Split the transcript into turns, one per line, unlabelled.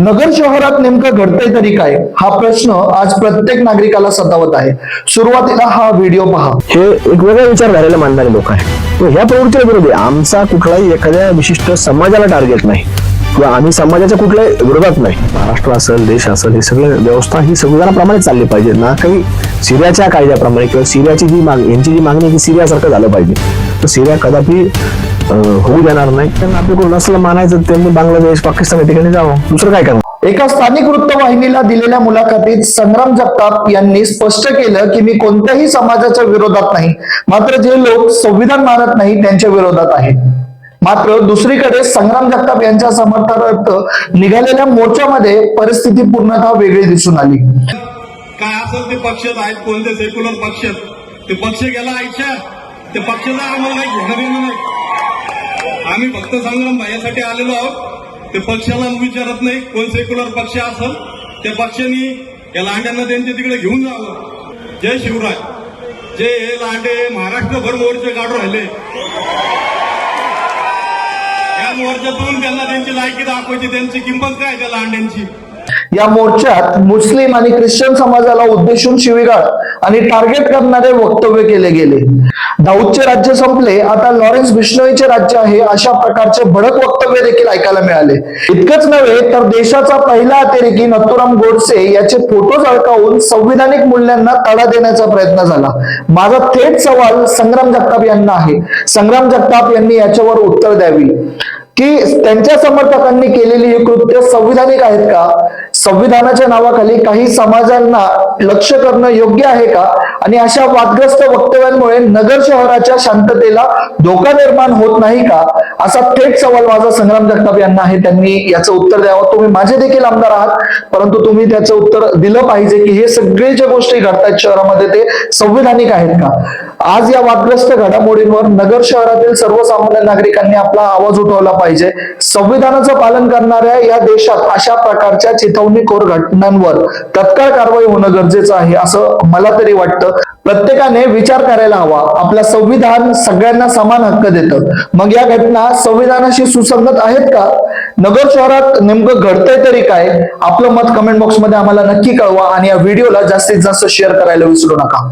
नगर शहरात नेमकं घडतंय तरी काय? हा प्रश्न आज प्रत्येक नागरिकाला सतावत आहे. सुरुवातीला हा व्हिडिओ पहा.
हे एक वेगळा विचारधारेला मानणारे लोक आहे ह्या प्रवृत्तीला विरोधी आहे. आमचा कुठलाही एखाद्या विशिष्ट समाजाला टार्गेट नाही. किंवा आम्ही समाजाच्या कुठल्याही विरोधात नाही. महाराष्ट्र असेल देश असेल हे सगळं व्यवस्था ही संविधानाप्रमाणे चालली पाहिजे. ना काही सिरियाच्या कायद्याप्रमाणे किंवा सिरियाची जी मागणी यांची जी मागणी आहे की सिरियासारखं झालं पाहिजे. तर सिरिया कदापि होऊ देणार नाही. त्यांना आपल्याकडून नसलं मानायचं त्यांनी बांगलादेश पाकिस्तान या ठिकाणी जावं. दुसरं काय करणार?
एका स्थानिक वृत्तवाहिनीला दिलेल्या मुलाखतीत संग्राम जगताप यांनी स्पष्ट केलं की मी कोणत्याही समाजाच्या विरोधात नाही. मात्र जे लोक संविधान मानत नाही त्यांच्या विरोधात आहे मात्र दुसरीकडे संग्राम जगताप यांच्या समर्थनार्थ निघालेल्या मोर्चामध्ये परिस्थिती पूर्णतः वेगळी दिसून आली.
काय असेल ते पक्षात आहेत कोणते सेक्युलर पक्षात ते पक्ष गेला आयुष्या ते पक्षाचा आम्हाला काही घेणं देणं नाही. आम्ही फक्त संग्राम भाईसाठी आलेलो आहोत. ते पक्षाला विचारत नाही. कोण सेक्युलर पक्ष असेल त्या पक्षाने या लांड्यांना त्यांच्या तिकडे घेऊन जावं. जय शिवराय. जे हे लांडे महाराष्ट्रभर मोर्चे काढून राहिले. या मोर्चातून त्यांना त्यांची लायकी दाखवायची त्यांची किंमत काय त्या लांड्यांची?
या मोर्चात मुस्लिम आणि ख्रिश्चन समाजाला उद्देशून शिविगाळ आणि टार्गेट करणारे वक्तव्य केले गेले. दाऊदचे राज्य संपले आता लॉरेन्स बिश्नोईचे राज्य आहे अशा प्रकारचे भडक वक्तव्य देखील ऐकायला मिळाले. इतकंच नव्हे तर देशाचा पहिला अतिरेकी नथुराम गोडसे याचे फोटो झळकावून संविधानिक मूल्यांना तडा देण्याचा प्रयत्न झाला. माझा थेट सवाल संग्राम जगताप यांना आहे. संग्राम जगताप यांनी याच्यावर उत्तर द्यावी. की त्यांच्या समर्थकांनी केलेली ही कृत्य संविधानिक आहेत का? संविधानाच्या नावाखाली काही समाजांना लक्ष करणं योग्य आहे का? आणि अशा वादग्रस्त वक्तव्यांमुळे नगर शहराच्या शांततेला धोका निर्माण होत नाही का? असा थेट सवाल माझा संग्राम जगताप यांना आहे. त्यांनी याचं उत्तर द्यावं. तुम्ही माझे देखील आमदार आहात परंतु तुम्ही त्याचं उत्तर दिलं पाहिजे की हे सगळे जे गोष्टी घडतायत शहरामध्ये ते संविधानिक आहेत का? आज या वादग्रस्त घडामोडींवर नगर शहरातील सर्वसामान्य नागरिकांनी आपला आवाज उठवला पाहिजे. संविधानाचं पालन करणाऱ्या या देशात अशा प्रकारच्या चिथवणीखोर घटनांवर तत्काळ कारवाई होणं गरजेचं आहे असं मला तरी वाटतं. प्रत्येकाने विचार करायला हवा. आपला संविधान सगळ्यांना समान हक्क देतं. मग या घटना संविधानाशी सुसंगत आहेत का? नगर शहरात नेमकं घडतंय तरी काय? आपलं मत कमेंट बॉक्समध्ये आम्हाला नक्की कळवा आणि या व्हिडिओला जास्तीत जास्त शेअर करायला विसरू नका.